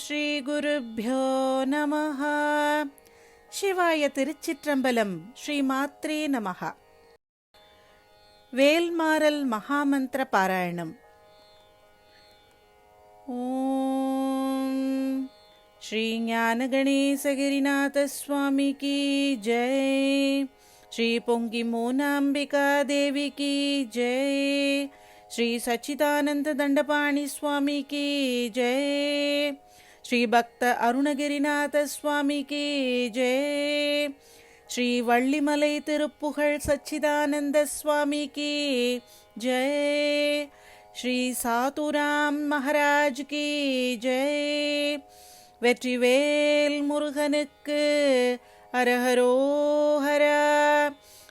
ஸ்ரீகுருப்போ நமः சிவாய திருச்சிற்றம்பலம் ஸ்ரீ மாத்ரே நமः வேல்மாறல் மகாமந்திர பாராயணம் ஓம் ஸ்ரீ ஞானகணேசகிரிநாத சுவாமி கி ஜெய் ஸ்ரீ பொங்கி மூனாம்பிகா தேவி கி ஜெய் श्री सच्चिदानंद दंडपाणि स्वामी की जय ஸ்ரீபக்த அருணகிரிநாத சுவாமிக்கு ஜெய் ஸ்ரீ வள்ளிமலை திருப்புகழ் சச்சிதானந்த சுவாமிக்கு ஜெய் ஸ்ரீ சாதுராம் மகாராஜ் கி ஜெய் வெற்றிவேல் முருகனுக்கு அரஹரோஹரா.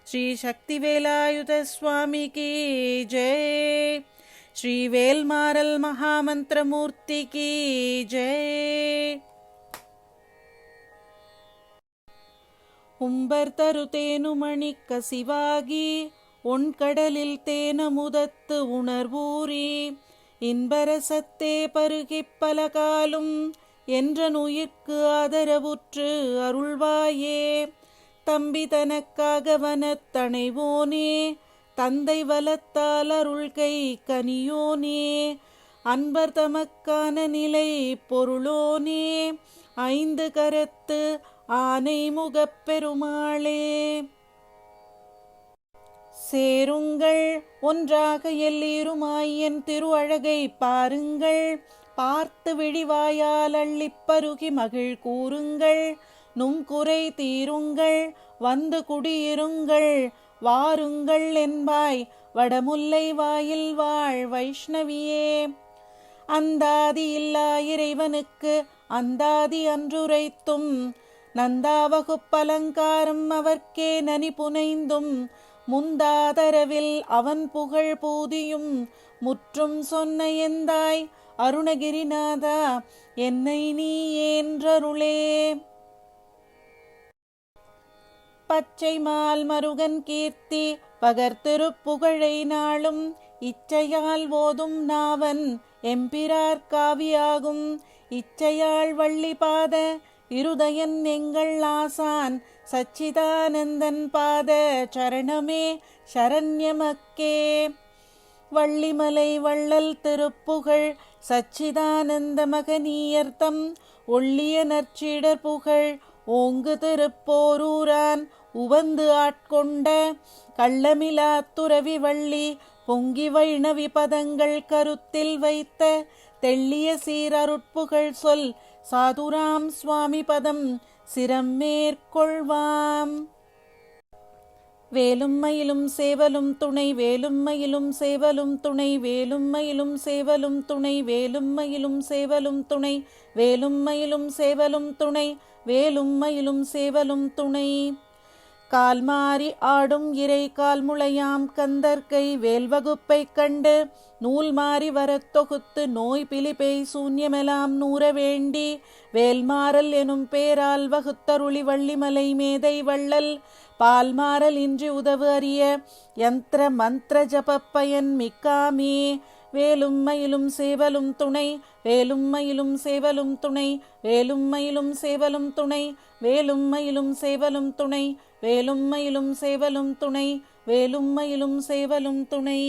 ஸ்ரீ சக்தி வேலாயுத சுவாமிக்கு ஜெய் श्री वेलमारल महामंत्र मूर्ति की जय உம்பர் தரு தேனுமணிக்க சிவாகி ஒன்கடலில் தேனமுதத்து உணர்வூரி இன்பரசத்தே பருகிப் பல காலும் என்ற நுயிர்க்கு ஆதரவுற்று அருள்வாயே தம்பி தனக்காக வனத்தணைவோனே தந்தை வலத்தால் அருள்கை கனியோனே. அன்பர் தமக்கான நிலை பொருளோனே. ஐந்து கரத்து ஆனை முகப்பெருமாளே சேருங்கள் ஒன்றாக எல்லீருமாய் என் திருஅழகை பாருங்கள். பார்த்து விழிவாயால் அள்ளிப்பருகி மகிழ் கூறுங்கள். நும் குறை தீருங்கள் வந்து குடியிருங்கள். வாருங்கள் என்பாய் வடமுல்லை வாயில் வாழ் வைஷ்ணவியே. அந்தாதி இல்லா இறைவனுக்கு அந்தாதி அன்றுரைத்தும் நந்தாவகுப்பலங்காரம் அவர்க்கே நனி புனைந்தும் முந்தாதரவில் அவன் புகழ் பூதியும் முற்றும் சொன்ன எந்தாய்? அருணகிரிநாதா என்னை நீ ஏன்றருளே. பச்சை மால் மருகன் கீர்த்தி பகர்திருப்புகழை நாளும் இச்சையால் ஓதும் நாவன் எம்பிரார் காவியாகும். இச்சையாள் வள்ளிபாத இருதயன் எங்கள் ஆசான் சச்சிதானந்தன் பாத சரணமே சரண்யமக்கே. வள்ளிமலை வள்ளல் திருப்புகழ் சச்சிதானந்த மகனீயர்த்தம் ஒள்ளிய நற்சிடர் புகழ் ஓங்கு திருப்போரூரான் உவந்து ஆட்கொண்ட கள்ளமிலா துறவி வள்ளி பொங்கி வைணவி பதங்கள் கருத்தில் வைத்த தெள்ளிய சீரருட்புகழ் சொல் சாதுராம் சுவாமி பதம் சிரம் மேற்கொள்வாம். வேலும் மயிலும் சேவலும் துணை வேலும் மயிலும் சேவலும் துணை வேலும் மயிலும் சேவலும் துணை வேலும் மயிலும் சேவலும் துணை வேலும் மயிலும் சேவலும் துணை வேலும் மயிலும் சேவலும் துணை. கால் மாறி ஆடும் இறை கால் முளையாம் கந்தர்க்கை வேல்வகுப்பை கண்டு நூல் மாறி வரத் தொகுத்து நோய் பிலிப்பை சூன்யமெலாம் நூற வேண்டி வேல்மாறல் எனும் பேரால் வகுத்தருளி வள்ளிமலை மேதை வள்ளல் பால்மாறல் இன்றி உதவு அறிய யந்திர மந்திர ஜபப்பயன் மிக்காமே வேலும் மயிலும் சேவலும் துணை வேலும் மயிலும் சேவலும் துணை வேலும் மயிலும் சேவலும் துணை வேலும் மயிலும் சேவலும் துணை வேலும் மயிலும் சேவலும் துணை வேலும் மயிலும் சேவலும் துணை.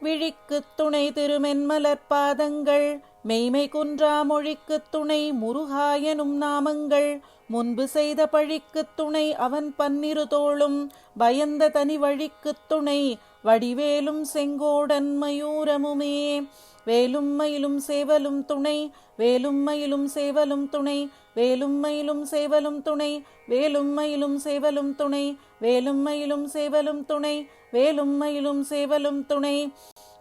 விழிக்கு துணை திருமென்மலர் பாதங்கள் மெய்மை குன்றா மொழிக்கு துணை முருகாயனும் நாமங்கள் முன்பு செய்த பழிக்குத் துணை அவன் பன்னிரு தோளும் பயந்த தனி வழிக்குத் துணை வடிவேலும் செங்கோடன் மயூரமுமே. வேலும் மயிலும் சேவலும் துணை வேலும் மயிலும் சேவலும் துணை வேலும் மயிலும் சேவலும் துணை வேலும் மயிலும் சேவலும் துணை வேலும் மயிலும் சேவலும் துணை வேலும் மயிலும் சேவலும் துணை.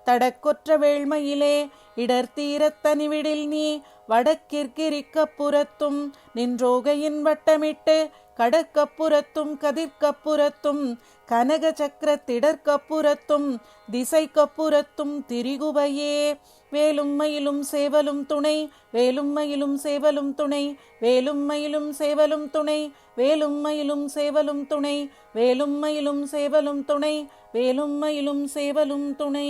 தடக்கொற்ற வேள்மையிலே இடர்த்தீரத் தனிவிடில் நீ வடக்கிற்கிரிக்கப்புறத்தும் நின்றோகையின் வட்டமிட்டு கடற்கப்புறத்தும் கதிர்க்கப்புறத்தும் கனக சக்கர திடற்கப்புறத்தும் திசைக்கப்புறத்தும் திரிகுவையே. வேலும்மையிலும் சேவலும் துணை வேலும்மையிலும் சேவலும் துணை வேலும்மையிலும் சேவலும் துணை வேலும்மையிலும் சேவலும் துணை வேலும்மையிலும் சேவலும் துணை வேலும்மையிலும் சேவலும் துணை.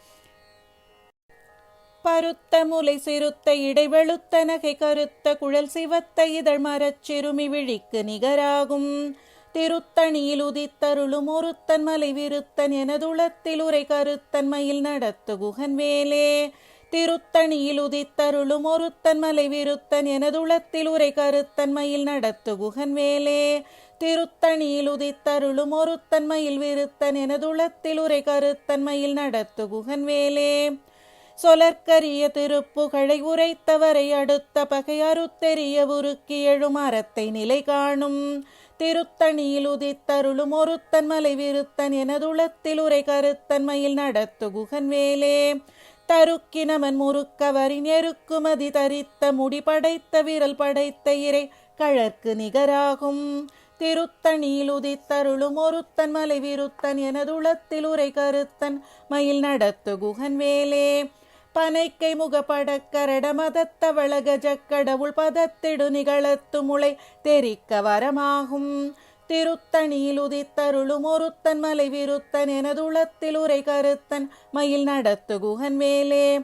பருத்த முலை சிறுத்த இடைவெளுத்த நகை கருத்த குழல் சிவத்த இதழ் மரச் சிறுமி விழிக்கு நிகராகும். திருத்தணியில் உதித்தருளும் ஒருத்தன் மலை விருத்தன் எனதுளத்தில் உரை கருத்தன் மயில் நடத்து குகன் வேலே. திருத்தணியில் உதித்தருளும் ஒருத்தன் மலை விருத்தன் எனதுளத்தில் உரை கருத்தன் மயில் நடத்து குகன் வேலே. திருத்தணியில் உதித்தருளும் ஒருத்தன் மயில் விருத்தன் எனதுளத்தில் உரை கருத்தன் மயில் நடத்து குகன் வேலே. சொலற்கரிய திருப்புகழை உரைத்தவரை அடுத்த பகை அறுத்தெறிய உருக்கி எழும் அறத்தை நிலை காணும். திருத்தணியில் உதித்தருளும் ஒருத்தன் மலை விருத்தன் எனதுளத்தில் உரை கருத்தன் மயில் நடத்து குகன் வேலே. தருக்கினவன் முறுக்கவரின் எருக்குமதி தரித்த முடி படைத்த விரல் படைத்த இறை கழற்கு நிகராகும். திருத்தணியில் உதித்தருளும் ஒருத்தன் மலை விருத்தன் எனதுளத்தில் உரை கருத்தன் மயில் நடத்து குகன் வேலே. பனைக்கை முகப்படக்கரட மதத்தவள கஜக்கடவுள் பதத்திடு நிகழத்து முளை தெரிக்க வரமாகும். திருத்தணியில் உதித்தருளும் ஒருத்தன் மலை விருத்தன் எனதுளத்தில் உரை கருத்தன் மயில் நடத்து குகன் மேலே.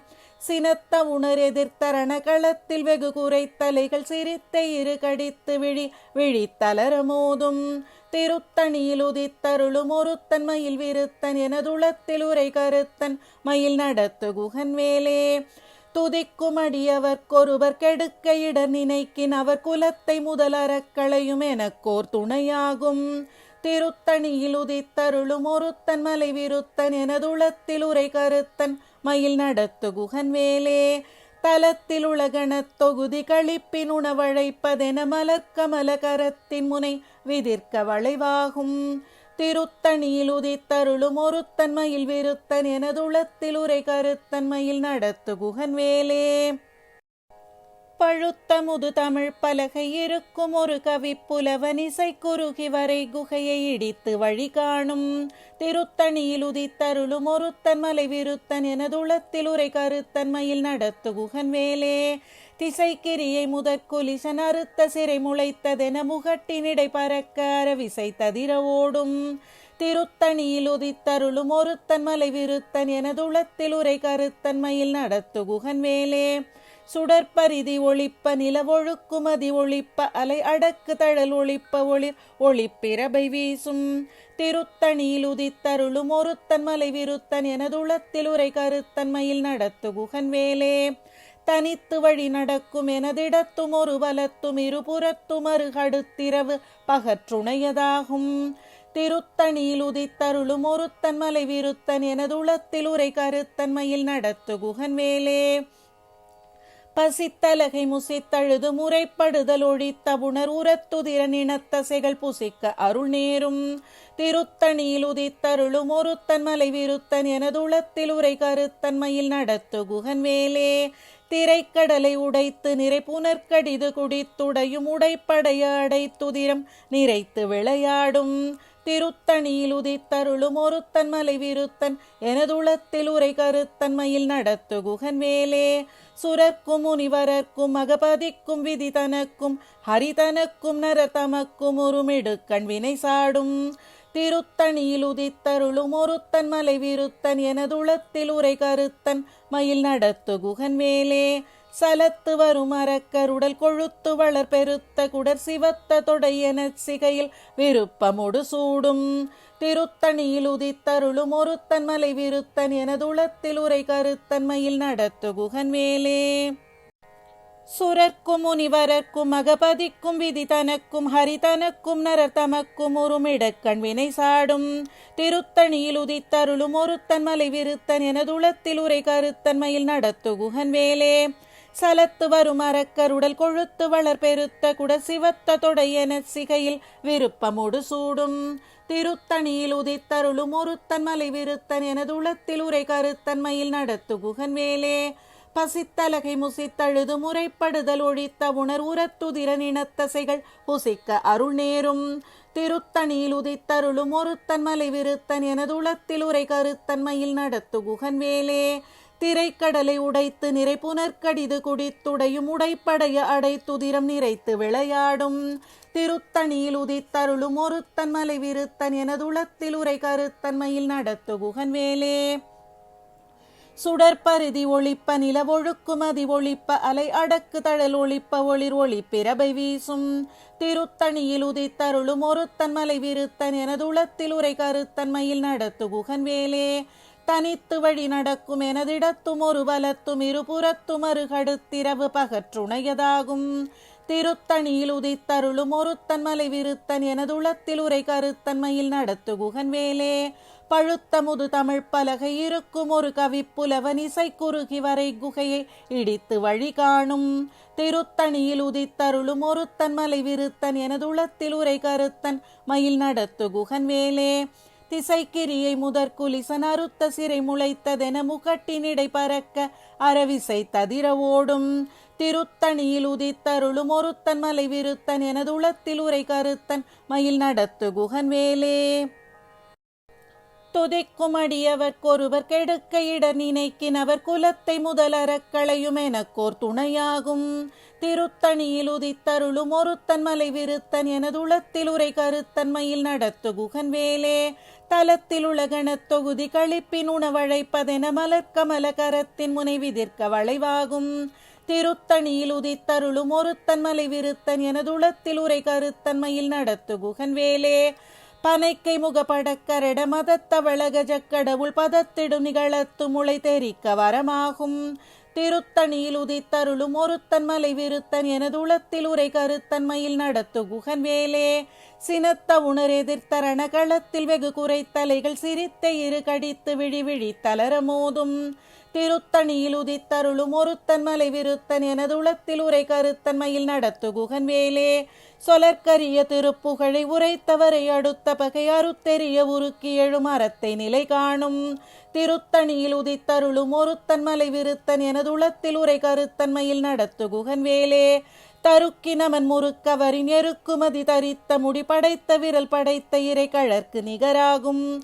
சினத்த உணர் எதிர்த்தரண களத்தில் வெகு குறை தலைகள் சிரித்த இரு கடித்து விழி விழித்தலர மோதும். திருத்தணியில் உதித்தருளும் ஒருத்தன் மயில் விருத்தன் எனதுளத்தில் உரை கருத்தன் மயில் நடத்து குகன் வேலே துதிக்கும் அடியவர்க்கொருவர் கெடுக்க இட நினைக்கின் அவர் குலத்தை முதல் அறக்களையும் எனக்கோர் துணையாகும். திருத்தணியில் உதித்தருளும் ஒருத்தன் மலை விருத்தன் எனதுளத்தில் உரை கருத்தன் மயில் நடத்து குகன் வேலே தலத்தில் உலகணத் தொகுதி கழிப்பின் உணவழைப்பதென மலர்க்கமல கரத்தின் முனை விதிர்க்க வளைவாகும். திருத்தணியில் உதித்தருளும் ஒருத்தன் மயில் விருத்தன் எனதுளத்தில் உரை கருத்தன்மையில் நடத்து குகன் வேலே. பழுத்த முது தமிழ் பலகை இருக்கும் ஒரு கவி புலவன் இசை குறுகி வரை குகையை இடித்து வழி காணும். திருத்தணியில் உதித்தருளும் ஒருத்தன் மலை விருத்தன் எனதுளத்தில் உரை கருத்தன்மையில் நடத்து குகன் வேலே திசைக்கிரியை முதற்குலிசன் அறுத்த சிறை முளைத்ததென முகட்டினிடை பறக்க அரவிசை ததிர ஓடும். திருத்தணியில் உதித்தருளும் ஒருத்தன் மலை விருத்தன் எனதுளத்தில் உரை கருத்தன்மையில் நடத்து குகன் வேலே சுடற்பரிதி ஒளிப்ப நிலவொழுக்குமதி ஒளிப்ப அலை அடக்கு தழல் ஒளிப்ப ஒளிர் ஒளிப்பிரபை வீசும். திருத்தணியில் உதித்தருளும் ஒருத்தன் மலை விருத்தன் எனதுளத்தில் உரை கருத்தன்மையில் நடத்து குகன் வேலே. தனித்து வழி நடக்கும் எனதிடத்தும் ஒரு வலத்தும் இருபுறத்தும் அருகடுத்திரவு பகற்றுணையதாகும். திருத்தணியில் உதித்தருளும் ஒருத்தன் மலை விருத்தன் எனதுளத்தில் உரை கருத்தன்மையில் நடத்து குகன் வேலே. பசித்தலகை முசித்தழுது முறைப்படுதல் ஒழித்த புணர் உரத்துதிரன் இனத்தசைகள் புசிக்க அருள் நேரும். திருத்தணியில் உதித்தருளும் ஒருத்தன் மலை விருத்தன் எனதுளத்தில் உரை கருத்தன்மையில் நடத்து குகன் வேலே திரைக்கடலை உடைத்து நிறை புனர்கடிது குடித்துடையும் உடைப்படைய அடைத்துதிரம் நிறைத்து விளையாடும். திருத்தணியில் உதித்தருளும் ஒருத்தன் மலை விருத்தன் எனதுளத்தில் உரை கருத்தன்மையில் நடத்து குகன் வேலே சுரர்க்கும் முனிவரர்க்கும் மகபதிக்கும் விதி தனக்கும் ஹரிதனக்கும் நரதமக்கும் உருமிடுக்கண் வினை சாடும். திருத்தணியில் உதித்தருளும் ஒருத்தன் மலை விருத்தன் எனதுளத்தில் உரை கருத்தன் மயில் நடத்து குகன் வேலே சலத்து வரும் அரக்கருடல் கொழுத்து வளர் பெருத்த குடர் சிவத்த தொடை சிகையில் விருப்பமுடு சூடும். திருத்தணியில் உதித்தருளும் ஒருத்தன் மலை விருத்தன் எனதுளத்தில் உரை கருத்தன்மையில் நடத்து குகன் மேலே. சுரர்க்கும் முனிவரர்க்கும் அகபதிக்கும் விதி தனக்கும் ஹரிதனக்கும் நரர் தமக்கும் உருமிடக்கண் வினை சாடும். திருத்தணியில் உதித்தருளும் ஒருத்தன் மலை விருத்தன் எனதுளத்தில் உரை கருத்தன்மையில் நடத்து குகன் வேலே சலத்து வரும் அரக்கருடல் கொழுத்து வளர் பெருத்த குட சிவத்த தொடையென சிகையில் விருப்பமுடு சூடும். திருத்தணியில் உதித்தருளும் ஒருத்தன் மலை விருத்தன் எனதுளத்தில் உரை கருத்தன்மையில் நடத்து குகன் மேலே. பசித்தலகை முசித்தழுது முறைப்படுதல் ஒழித்த உணர் உரத்துதிரன் இனத்தசைகள் புசிக்க அருள் நேரும். திருத்தணியில் உதித்தருளும் ஒருத்தன் மலை விருத்தன் எனதுளத்தில் உரை கருத்தன்மையில் நடத்து குகன் வேலே திரைக்கடலை உடைத்து நிறை புனர்கடிது குடித்துடையும் உடைப்படைய அடைத்துதிரம் நிறைத்து விளையாடும். திருத்தணியில் உதித்தருளும் ஒருத்தன் மலை விருத்தன் எனதுளத்தில் உரை கருத்தன்மையில் நடத்து குகன் வேலே சுடற்பரிதி ஒளிப்ப நிலவொழுக்குமதி ஒழிப்ப அலை அடக்கு தழல் ஒழிப்ப ஒளிர் ஒளி பிரபை வீசும். திருத்தணியில் உதித்தருளும் ஒருத்தன் மலை விருத்தன் எனதுளத்தில் உரை கருத்தன்மையில் நடத்து குகன் வேலே தனித்து வழி நடக்கும் எனதிடத்தும் ஒரு பலத்தும் இருபுறத்தும் அருகடுத்திரவு பகற்றுணையதாகும். திருத்தணியில் உதித்தருளும் ஒருத்தன் மலை விருத்தன் எனதுளத்தில் உரை கருத்தன்மையில் நடத்து குகன் வேலே. பழுத்த முது தமிழ் பலகை இருக்கும் ஒரு கவிப்புலவன் இசை குறுகி வரை குகையை இடித்து வழி காணும். திருத்தணியில் உதித்தருளும் ஒருத்தன் மலை விருத்தன் எனதுளத்தில் உரை கருத்தன் மயில் நடத்து குகன் வேலே. திசைக்கிரியை முதற் குலிசன் அறுத்த சிறை முளைத்ததென முகட்டினிடை பறக்க அரவிசை ததிர ஓடும். திருத்தணியில் உதித்தருளும் ஒருத்தன் மலை விருத்தன் எனதுளத்தில் உரை கருத்தன். மயில் நடத்து குகன் வேலே துதிக்கும் அடியவர்க்கொருவர் கெடுக்க இட நினைக்கினவர் குலத்தை முதலறக்களையும் எனக்கோர் துணையாகும் திருத்தணியில் உதித்தருளும் ஒருத்தன் மலை விருத்தன் எனதுளத்தில் உரை கருத்தன்மையில் நடத்து குகன் வேலே. தலத்தில் உலகணத் தொகுதி கழிப்பின் உணவழைப்பதென மலர்க்கமல கரத்தின் முனை விதிர்க்க வளைவாகும். திருத்தணியில் உதித்தருளும் ஒருத்தன் மலை விருத்தன் எனதுளத்தில் உரை கருத்தன்மையில் நடத்து குகன் வேலே. பனைக்கை முகப்படக்கரட மதத்தவளக ஜக்கடவுள் பதத்திடும் நிகழத்து முளை தெரிக்க வரமாகும். திருத்தணியில் உதித்தருளும் ஒருத்தன் மலை விருத்தன் எனதுளத்தில் உரை கருத்தன்மையில் நடத்து குகன் வேலே சினத்த உணர் எதிர்த்தரண களத்தில் வெகு குறைத்தலைகள் சிரித்த இரு கடித்து விழி விழி தளர மோதும். திருத்தணியில் உதித்தருளும் ஒருத்தன் மலை விருத்தன் எனது உளத்தில் உரை கருத்தன்மையில் நடத்து குகன் வேலே சொலற்கரிய திருப்புகழை உரைத்தவரை அடுத்த பகை அறுத்தெறிய உருக்கி எழும் அறத்தை நிலை காணும். திருத்தணியில் உதித்தருளும் ஒருத்தன் மலை விருத்தன் எனது உளத்தில் உரை கருத்தன்மையில் நடத்து குகன் வேலே தருக்கினமன் முறுக்கவரின் எருக்குமதி தரித்த முடி படைத்த விரல் படைத்த இறை கழற்கு நிகராகும்.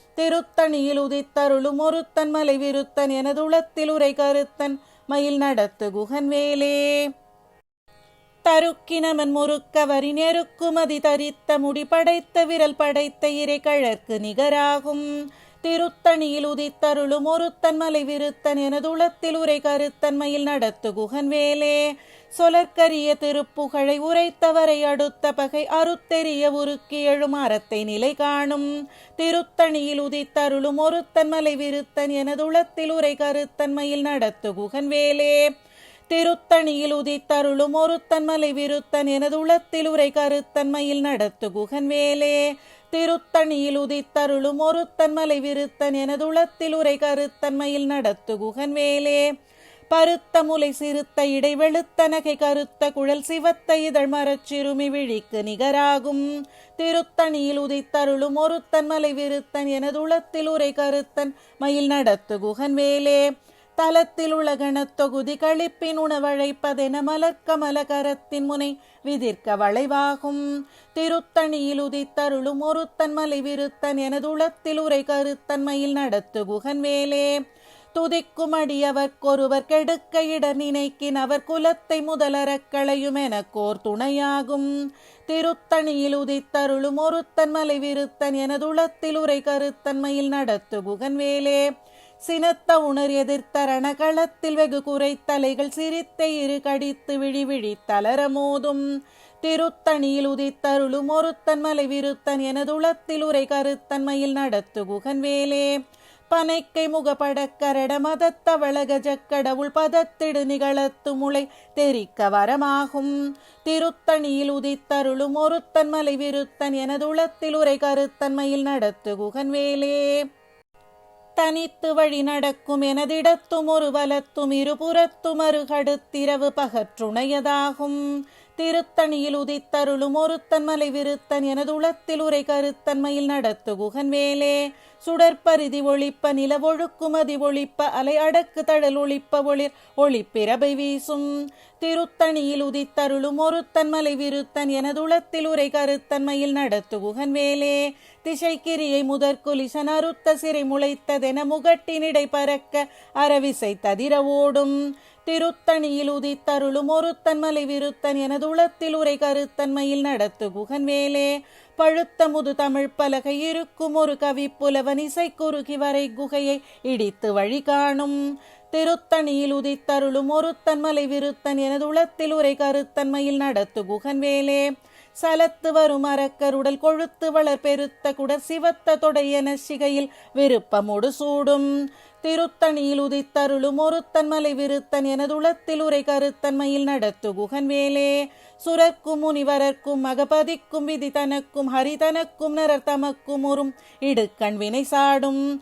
திருத்தணியில் உதித்தருளும் ஒருத்தன் மலை விருத்தன் எனதுளத்தில் உரை கருத்தன் மயில் நடத்து குகன் வேலே தருக்கினமன் முறுக்கவரி நெருக்குமதி தரித்த முடி படைத்த விரல் படைத்த இறை கழற்கு நிகராகும். திருத்தணியில் உதித்தருளும் ஒருத்தன் மலை விருத்தன் எனதுளத்தில் உரை கருத்தன்மையில் நடத்து குகன் வேலே சொலற்கரிய திருப்புகழை உரைத்தவரை அடுத்த பகை அறுத்தெறிய உருக்கி எழும் அறத்தை நிலை காணும். திருத்தணியில் உதித்தருளும் ஒருத்தன் மலை விருத்தன் எனதுளத்தில் உரை கருத்தன்மையில் நடத்து குகன் வேலே திருத்தணியில் உதித்தருளும் ஒருத்தன் மலை விருத்தன் எனது உளத்தில் உரை கருத்தன்மையில் நடத்து குகன் வேலே திருத்தணியில் உதித்தருளும் ஒருத்தன் மலை விருத்தன் எனதுளத்தில் உரை கருத்தன்மையில் நடத்து குகன் வேலே பருத்த முலை சிறுத்த இடைவெளுத்த நகை கருத்த குழல் சிவத்த இதழ் மரச்சிறுமி விழிக்கு நிகராகும். திருத்தணியில் உதித்தருளும் ஒருத்தன் மலை விருத்தன் எனதுளத்தில் உரை கருத்தன் மயில் நடத்து குகன் வேலே தலத்தில் உள்ள கணத்தொகுதி கழிப்பின் உணவழைப்பதென மலர்க்கமல கரத்தின் முனை விதிர்க்க வளைவாகும். திருத்தணியில் உதித்தருளும் ஒருத்தன் மலை விருத்தன் எனது உளத்தில் உரை கருத்தன்மையில் நடத்து குகன் வேலே துதிக்கும் அடியவர்க்கொருவர் கெடுக்க இட நினைக்கின் அவர் குலத்தை முதலறக்களையும் எனக்கோர் துணையாகும். திருத்தணியில் உதித்தருளும் ஒருத்தன் மலை விருத்தன் எனது உளத்தில் உரை கருத்தன்மையில் நடத்து குகன் வேலே சினத்த உணர் எதிர்த்தரண களத்தில் வெகு குறை தலைகள் சிரித்த இரு கடித்து விழி விழி தளர மோதும். திருத்தணியில் உதித்தருளும் ஒருத்தன் மலை விருத்தன் எனதுளத்தில் உரை கருத்தன்மையில் நடத்து குகன் வேலே. பனைக்கை முகப்படக்கரட மதத்தவள கஜக்கடவுள் பதத்திடு நிகழத்து முளை தெரிக்க வரமாகும். திருத்தணியில் உதித்தருளும் ஒருத்தன் மலை விருத்தன் எனதுளத்தில் உரை கருத்தன்மையில் நடத்து குகன் வேலே. தனித்து வழி நடக்கும் எனதிடத்தும் ஒரு வலத்தும் இருபுறத்தும் அருகடுத்திரவு பகற்றுணையதாகும். திருத்தணியில் உதித்தருளும் ஒருத்தன் மலை விருத்தன் எனது உளத்தில் உரை கருத்தன்மையில் நடத்து குகன் வேலே சுடற்பரிதி ஒளிப்ப நிலவொழுக்குமதி ஒளிப்ப அலை அடக்கு தடல் ஒளிப்ப ஒளிர் ஒளிப்பிரபை வீசும். திருத்தணியில் உதித்தருளும் ஒருத்தன் மலை விருத்தன் எனது உளத்தில் உரை கருத்தன்மையில் நடத்து குகன் வேலே திசைக்கிரியை முதற்குலிசன் அறுத்த சிறை முளைத்ததென முகட்டினிடை பறக்க அரவிசை ததிர ஓடும். திருத்தணியில் உதித்தருளும் ஒருத்தன் மலை விருத்தன் எனது உளத்தில் உரை கருத்தன்மையில் நடத்து குகன் வேலே பழுத்த முது தமிழ் பலகை இருக்கும் ஒரு கவி புலவன் இசை குறுகி வரை குகையை இடித்து வழி காணும். திருத்தணியில் உதித்தருளும் ஒருத்தன் மலை விருத்தன் எனது உளத்தில் உரை கருத்தன்மையில் நடத்து குகன் வேலே சலத்து வரும் அரக்கருடல் கொழுத்து வளர் பெருத்த குடர் சிவத்த தொடையன சிகையில் விருப்பமொடு சூடும். திருத்தணியில் உதித்தருளும் ஒருத்தன் மலை விருத்தன் எனதுளத்தில் உரை கருத்தன்மையில் நடத்து குகன் வேலே. சுரக்கும் முனிவரர்க்கும் மகபதிக்கும் விதி தனக்கும் ஹரிதனக்கும் நரர் தமக்கும் உறும் இடுக்கண் வினை சாடும்.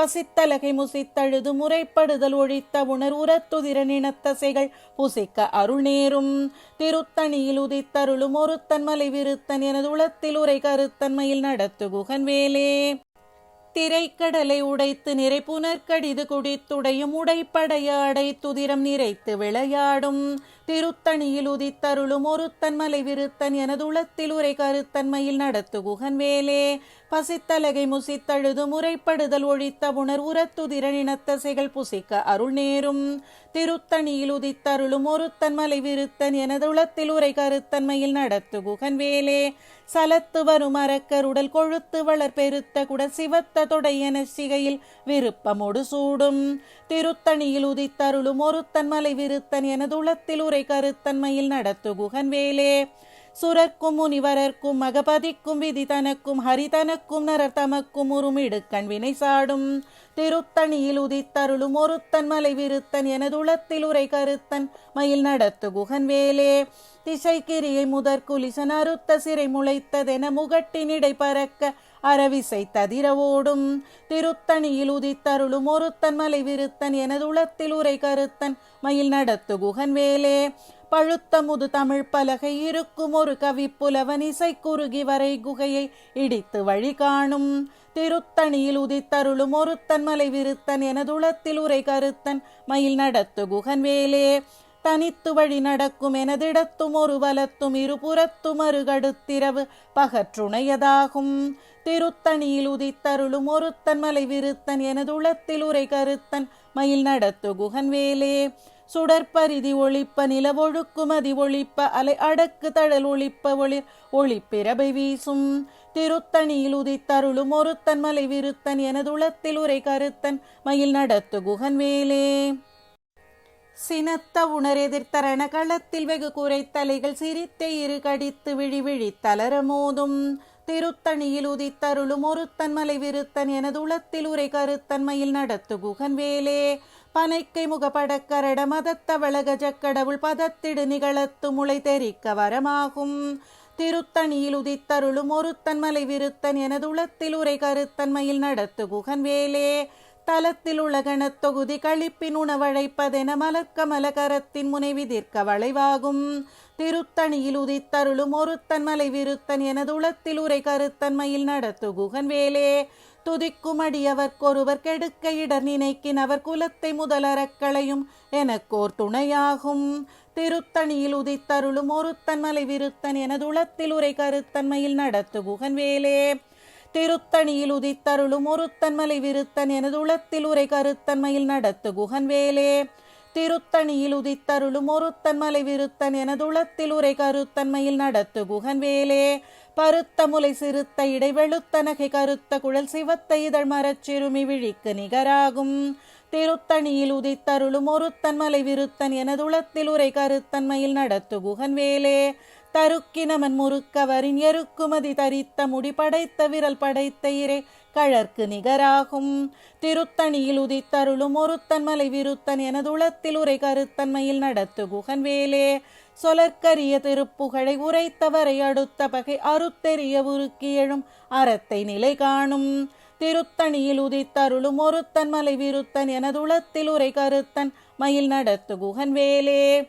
பசித்தலகை முசித்தழுது முறைப்படுதல் ஒழித்த உணர் உரத்துதிரன் இனத்தசைகள் புசிக்க அருள் நேரும். திருத்தணியில் உதித்தருளும் ஒருத்தன் மலை விருத்தன் எனது உளத்தில் உரை கருத்தன்மையில் நடத்து குகன் வேலே திரைக்கடலை உடைத்து நிறை புனர்கடிது குடித்துடையும் உடைப்படைய அடைத்துதிரம் நிறைத்து விளையாடும். திருத்தணியில் உதித்தருளும் ஒருத்தன் மலை விருத்தன் எனது உளத்தில் உரை கருத்தன்மையில் நடத்து குகன் வேலே. பசித்தலகை முசித்தழுது முறைப்படுதல் ஒழித்த உணர் உரத்துதிரன் இனத்தசைகள் புசிக்க அருள் நேரும். திருத்தணியில் உதித்தருளும் ஒருத்தன் மலை விருத்தன் எனது உளத்தில் உரை கருத்தன்மையில் நடத்து குகன் வேலே சலத்து வரும் அரக்கர் உடல் கொழுத்து வளர் பெருத்த குட சிவத்த தொடையன சிகையில் விருப்பமோடு சூடும். திருத்தணியில் உதித்தருளும் ஒருத்தன் மலை விருத்தன் எனது உளத்தில் உரை கருத்தன்மையில் நடத்து குகன் வேலே சுரர்க்கும் முனிவரர்க்கும் மகபதிக்கும் விதி தனக்கும் ஹரிதனக்கும் நரர் தமக்கும் உருமிடுக்கண் வினை சாடும். திருத்தணியில் உதித்தருளும் ஒருத்தன் மலை விருத்தன் எனது உளத்தில் உரை கருத்தன். மயில் நடத்து குகன் வேலே திசைக்கிரியை முதற் குலிசன் அறுத்த சிறை முளைத்ததென முகட்டினிடை பறக்க அறவிசை ததிர ஓடும். திருத்தணியில் உதித்தருளும் ஒருத்தன் மலை விருத்தன் எனதுளத்தில் உரை கருத்தன். மயில் நடத்து குகன் வேலே பழுத்த முது தமிழ் பலகை இருக்கும் ஒரு கவி புலவன் இசை குறுகி வரை குகையை இடித்து வழி காணும். திருத்தணியில் உதித்தருளும் ஒருத்தன் மலை விருத்தன் எனதுளத்தில் உரை கருத்தன் மயில் நடத்து குகன் வேலே. தனித்து வழி நடக்கும் எனதிடத்தும் ஒரு வலத்தும் இருபுறத்தும் அருகடுத்திரவு பகற்றுணையதாகும். திருத்தணியில் உதித்தருளும் ஒருத்தன் மலை விருத்தன் எனதுளத்தில் உரை கருத்தன் மயில் நடத்து குகன் வேலே. சுடற்பரிதி ஒளிப்ப நிலவொழுக்குமதி ஒழிப்ப அலை அடக்கு தழல் ஒளிப்ப ஒளிர் ஒளிப்பிரபை வீசும். திருத்தணியில் உதித்தருளும் ஒருத்தன் மலை விருத்தன் எனதுளத்தில் உரை கருத்தன் மயில் நடத்து குகன் வேலே சினத்த உணரெதிர்த்தரண களத்தில் வெகு குறைத்தலைகள் சிரித்த இரு கடித்து விழி விழி தளர மோதும். திருத்தணியில் உதித்தருளும் ஒருத்தன்மலை விருத்தன் எனது உளத்தில் உரை கருத்தன்மையில் நடத்து குகன் வேலே பனைக்கை முகப்படக்கரட மதத்தவள கஜக்கடவுள் பதத்திடு நிகழத்து முளை தெரிக்க வரமாகும். திருத்தணியில் உதித்தருளும் ஒருத்தன்மலை மலை விருத்தன் எனதுளத்தில் உரை கருத்தன்மையில் நடத்து குகன் வேலே தலத்தில் உலகணத் தொகுதி கழிப்பின் உணவழைப்பதென மலக்கமல கரத்தின் முனைவிதிர்க்க வளைவாகும். திருத்தணியில் உதித்தருளும் ஒருத்தன் மலை விருத்தன் எனது உளத்தில் உரை கருத்தன்மையில் நடத்து குகன் வேலே. துதிக்குமடியவர்க்கொருவர் கெடுக்க இடர் நினைக்கின் அவர் குலத்தை முதலறக்களையும் எனக்கோர் துணையாகும். திருத்தணியில் உதித்தருளும் ஒருத்தன் மலை விருத்தன் எனது உளத்தில் உரை கருத்தன்மையில் நடத்து குகன் வேலே. திருத்தணியில் உதித்தருளும் ஒருத்தன்மலை விருத்தன் எனது உளத்தில் உரை கருத்தன்மையில் நடத்து குகன் வேலே. திருத்தணியில் உதித்தருளும் ஒருத்தன் மலை விருத்தன் எனதுளத்தில் உரை கருத்தன்மையில் நடத்து குகன் வேலே பருத்த முலை சிறுத்த இடை நகை கருத்த குழல் சிவத்த இதழ் மரச்சிறுமி விழிக்கு நிகராகும். திருத்தணியில் உதித்தருளும் ஒருத்தன் மலை விருத்தன் எனதுளத்தில் உரை கருத்தன்மையில் நடத்து குகன் வேலே தருக்கினமன் முறுக்கவரின் எருக்குமதி தரித்த முடி படைத்த விரல் படைத்த இறை கழற்கு நிகராகும். திருத்தணியில் உதித்தருளும் ஒருத்தன்மலை விருத்தன் எனதுளத்தில் உரை கருத்தன்மையில் நடத்து குகன் வேலே சொலற்கரிய திருப்புகழை உரைத்தவரை அடுத்த பகை அறுத்தெறிய உருக்கி எழும் அறத்தை நிலை காணும். திருத்தணியில் உதித்தருளும் ஒருத்தன் மலை விருத்தன் எனதுளத்தில் உரை கருத்தன் மயில் நடத்து குகன் வேலே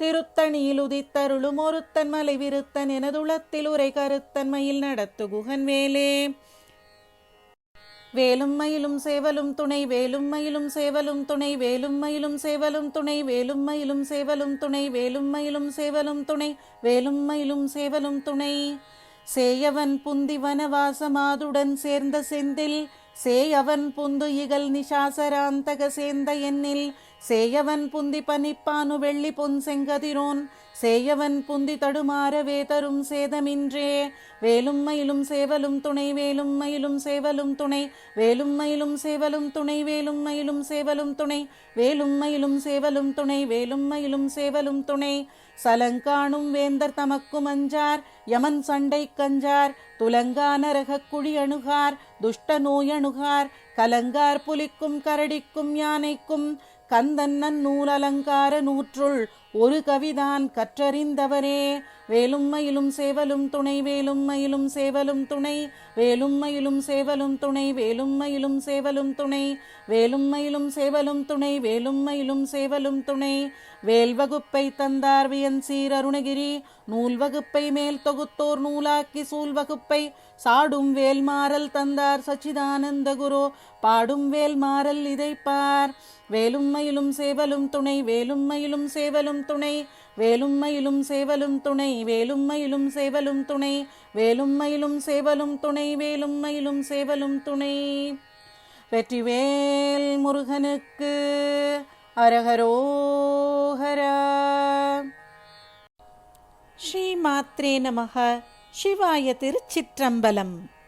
திருத்தணியில் உதித்தருளும் ஒருத்தன் மலை விருத்தன் எனதுளத்தில் உரை கருத்தன்மையில் நடத்து குகன் வேலே. வேலும் மயிலும் சேவலும் துணை வேலும் மயிலும் சேவலும் துணை வேலும் மயிலும் சேவலும் துணை வேலும் மயிலும் சேவலும் துணை வேலும் மயிலும் சேவலும் துணை வேலும் மயிலும் சேவலும் துணை. சேயவன் புந்தி வனவாசமாதுடன் சேர்ந்த செந்தில் சேயவன் புந்து இகல் நிஷாசராந்தக சேர்ந்த எண்ணில் சேயவன் புந்தி பனிப்பானு வெள்ளி பொன் செங்கதிரோன் சேயவன் புந்தி தடுமாறவே தரும் சேதமின்றே. வேலும் மயிலும் சேவலும் துணை வேலும் மயிலும் சேவலும் துணை வேலும் மயிலும் சேவலும் துணை வேலும் மயிலும் சேவலும் துணை வேலும் மயிலும் சேவலும் துணை வேலும் மயிலும் சேவலும் துணை. சலங்காணும் வேந்தர் தமக்கும் அஞ்சார் யமன் சண்டை கஞ்சார் துலங்கா நரக குழி அணுகார் துஷ்ட நோயணுகார் கலங்கார் புலிக்கும் கரடிக்கும் யானைக்கும் கந்தன்னன் நூலலங்கார நூற்றுள் ஒரு கவிதான் கற்றறிந்தவரே. வேலும் மயிலும் சேவலும் துணை வேலும் மயிலும் சேவலும் துணை வேலும் மயிலும் சேவலும் துணை வேலும் மயிலும் சேவலும் துணை வேலும் மயிலும் சேவலும் துணை வேலும் மயிலும் சேவலும் துணை. வேல் வகுப்பை தந்தார் வியன் சீர் அருணகிரி நூல் வகுப்பை மேல் தொகுத்தோர் நூலாக்கி சூல் வகுப்பை சாடும் வேல் மாறல் தந்தார் சச்சிதானந்த குரு பாடும் வேல் மாறல் இதைப்பார். வேலும் மயிலும் சேவலும் துணை வேலும் மயிலும் சேவலும் துணை வேலும் மயிலும் சேவலும் துணை வேலும் மயிலும் சேவலும் துணை வேலும் மயிலும் சேவலும் துணை வேலும் மயிலும் சேவலும் துணை. வெற்றிவேல் முருகனுக்கு அரகரோஹரா ஸ்ரீ மாத்ரே நமக. சிவாய திருச்சிற்றம்பலம்.